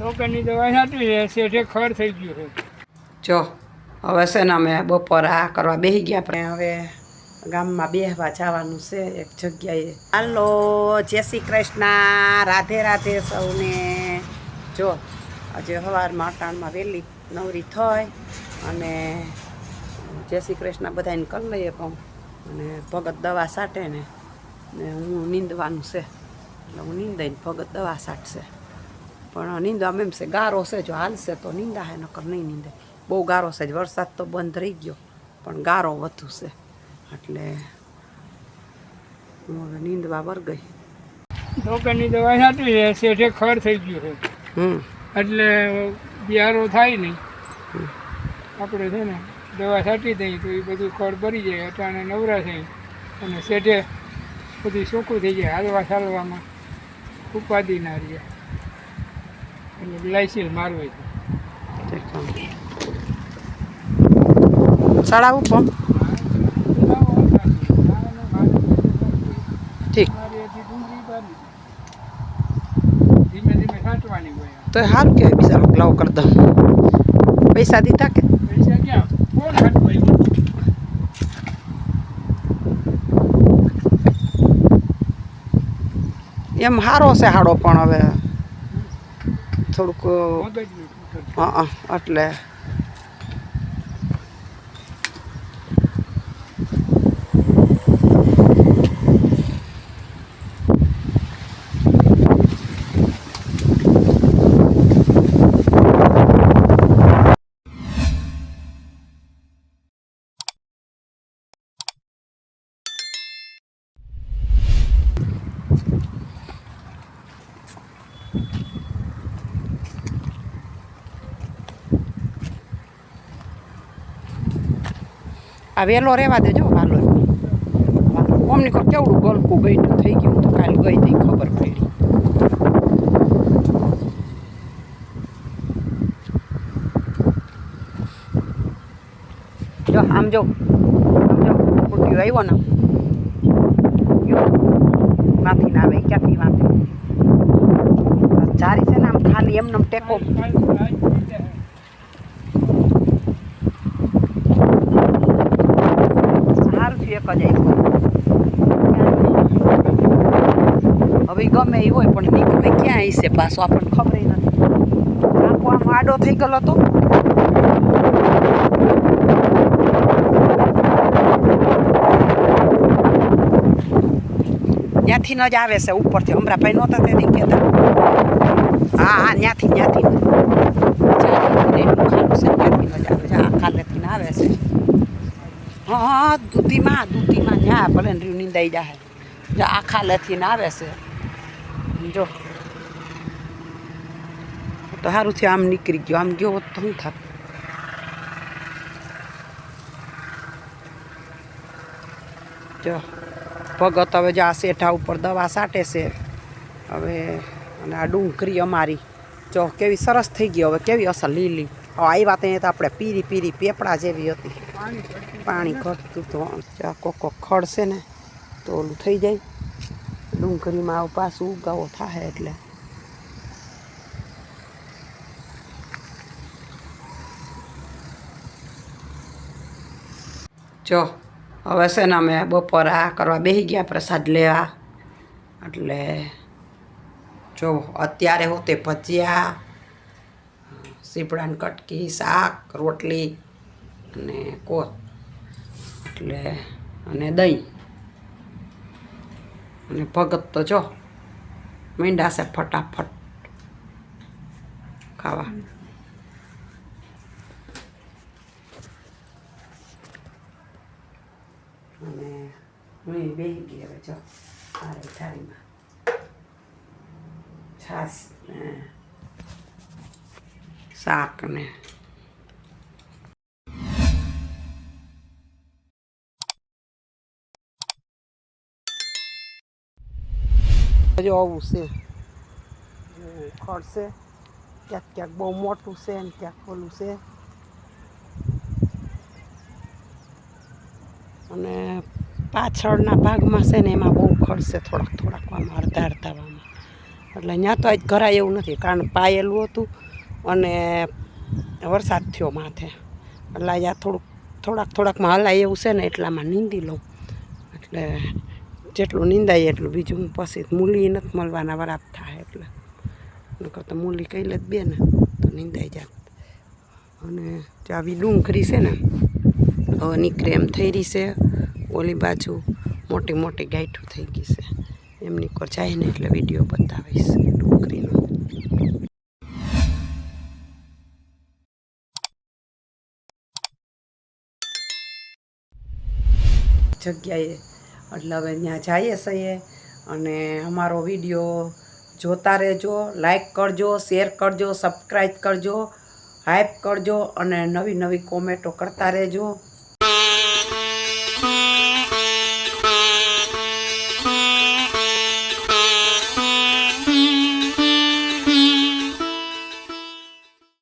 ડોક્ટરની દવા સાચી છે શેઠે ખર થઈ ગયું છે. જો, હવે છે ને અમે બપોર આ કરવા બેસી ગયા આપણે હવે ગામમાં બેહવા જવાનું છે એક જગ્યાએ. હાલો, જય શ્રી કૃષ્ણ, રાધે રાધે સૌને. જો, આજે સવારમાં અટાણમાં વહેલી નવરી થઈ અને જય શ્રી કૃષ્ણ બધાને કરી લઈએ પણ અને ભગત દવા સાટે ને હું નીંદવાનું છે. એટલે હું નીંદાઈને ભગત દવા સાટશે. પણ નીંદવામાં એમ છે. ગારો છે જો હાલશે તો નીંદા હે નકર નહીં નીંદે. બહુ ગારો છે જ વરસાદ તો બંધ રહી ગયો પણ ગારો વધુ છે. એટલે હું હવે નીંદવા વર ગઈ. ડોક્ટરની દવા સાચી છે શેઠે ખર થઈ ગયું છે. એટલે બિયારો થાય નહીં. આપણે છે ને દવા છાંટી દઈએ તો એ બધું ખડ ભરી જાય અટાણે નવરા થઈ અને શેઠે બધું ચોખ્ખું થઈ જાય હાલવા ચાલવામાં ઉપાધિ ના રહે. એટલે ગ્લાયસિલ મારવી છે. ચડાવું પંપ ઠીક. ધીમે ધીમે છાંટવાની હોય તો સારું કહેવાય બીજા લોકો લાવ કરી દઉં. પૈસા દીધા કે? એમ સારો છે હાડો પણ હવે. થોડુંક મગજનું ટૂટે. હા એટલે આ વહેલો રહેવા દેજો, વાલો મમ્મી કો કેવડું ગલકું ગયું થઈ ગયું તો કાલ ગઈ હતી, ખબર પડી. જો, આમ જો, આમ આવ્યો ને માથી માંથી ના આવે, ક્યાંથી વાંધે? ચારી છે ને, આમ ખાલી એમને ટેકો સારું થયું એક જ હવે ગમે એ હોય, પણ નીકળે ક્યાં હશે પાછો, આપણને ખબર નથી. આખો આમ આડો થઈ ગયેલો હતો ત્યાંથી ન જ આવે છે, ઉપરથી. હમણાં ભાઈ નહોતા તે દી કહેતા. હા હા, ત્યાંથી ત્યાંથી જ આવે છે આ કાલેથી ના આવે છે હા, દૂધીમાં દૂધીમાં જા ભલે ને નિંદાઈ જાય જો આખા લેથી આવે છે. જો. તો સારું થયું આમ નીકળી ગયો. આમ ગયો તો શું થાત. જો. ભગત હવે જો આ શેઠા ઉપર દવા સાટે છે. હવે અને આ ડુંગરી અમારી. જો, કેવી સરસ થઈ ગઈ હવે. કેવી અસર લીલી. આવ્યા ત્યાં તો આપણે પીરી પીરી પેપડા જેવી હતી. પાણી ઘટતું તો કોક કોક ખડશે ને, તો ઓલું થઈ જાય. ડુંગળીમાં આવું પાછું ઉગાવો થાય એટલે. જો, હવે છે ને અમે બપોર આ કરવા બેસી ગયા, પ્રસાદ લેવા. એટલે, જો, અત્યારે હોતે ભજીયા સીપડાની કટકી, શાક, રોટલી અને કોત એટલે અને દહીં. અને ભગત તો જો, મીંડા છે ફટાફટ ખાવા. અને હું બેસી ગઈ હવે જો, મારી થાળીમાં. છાશ ને શાક ને જો આવું છે ખડ છે ક્યાંક ક્યાંક બહુ મોટું છે ને ક્યાંક ઓલું છે અને પાછળના ભાગમાં છે ને એમાં બહુ ખડશે થોડાક થોડાક આમાં અડધા અડધાવામાં એટલે ત્યાં તો આજ ઘરાય એવું નથી કારણ પાયેલું હતું અને વરસાદ થયો માથે. એટલે આ થોડુંક, થોડાક થોડાકમાં હલાય એવું છે ને એટલામાં નીંદી લઉં. એટલે જેટલું નીંદાય એટલું બીજું હું પછી મૂલી નથી મળવાના વરાપ થાય એટલે. નકર તો મૂલી કહી લે બે ને તો નીંદાઈ જાત. અને ચાવી ડુંગળી છે ને, હવે નીકળે એમ થઈ રહી છે. ઓલી બાજુ મોટી મોટી ગાંઠું થઈ ગઈ છે. એમની કોર જાય ને એટલે વીડિયો બતાવીશ. જગ્યાએ. એટલે હવે ત્યાં જઈએ છીએ અને અમારો વીડિયો જોતા રહેજો લાઈક કરજો શેર કરજો સબસ્ક્રાઈબ કરજો હાઈપ કરજો અને નવી નવી કોમેન્ટો કરતા રહેજો.